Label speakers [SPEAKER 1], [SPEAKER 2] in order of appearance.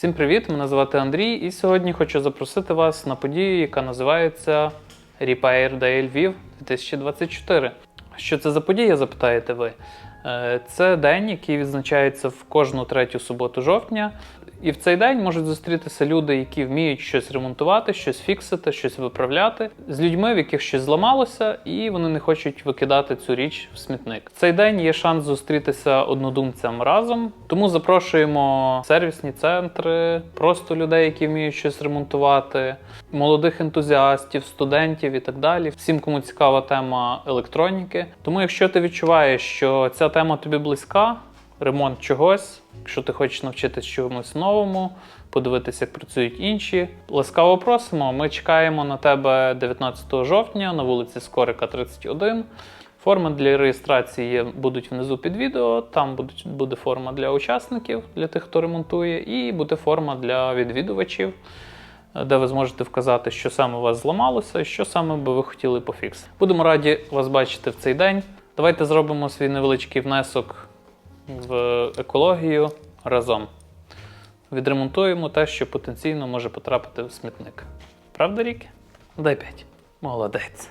[SPEAKER 1] Всім привіт! Мене звати Андрій, і сьогодні хочу запросити вас на подію, яка називається Repair Day Lviv 2024. Що це за подія, запитаєте ви? Е, Це день, який відзначається в кожну третю суботу жовтня. І в цей день можуть зустрітися люди, які вміють щось ремонтувати, щось фіксити, щось виправляти, з людьми, в яких щось зламалося, і вони не хочуть викидати цю річ в смітник. В цей день є шанс зустрітися однодумцям разом. Тому запрошуємо сервісні центри, просто людей, які вміють щось ремонтувати, молодих ентузіастів, студентів і так далі. Всім, кому цікава тема електроніки. Тому, якщо ти відчуваєш, що ця тема тобі близька, ремонт чогось, якщо ти хочеш навчитись чомусь новому, подивитися, як працюють інші. Ласкаво просимо. Ми чекаємо на тебе 19 жовтня на вулиці Скорика, 31. Форми для реєстрації будуть внизу під відео. Там будуть, буде форма для учасників, для тих, хто ремонтує, і буде форма для відвідувачів, де ви зможете вказати, що саме у вас зламалося що саме би ви хотіли пофіксити. Будемо раді вас бачити в цей день. Давайте зробимо свій невеличкий внесок в екологію разом. Відремонтуємо те, що потенційно може потрапити в смітник. Правда, Рік? Дай 5. Молодець.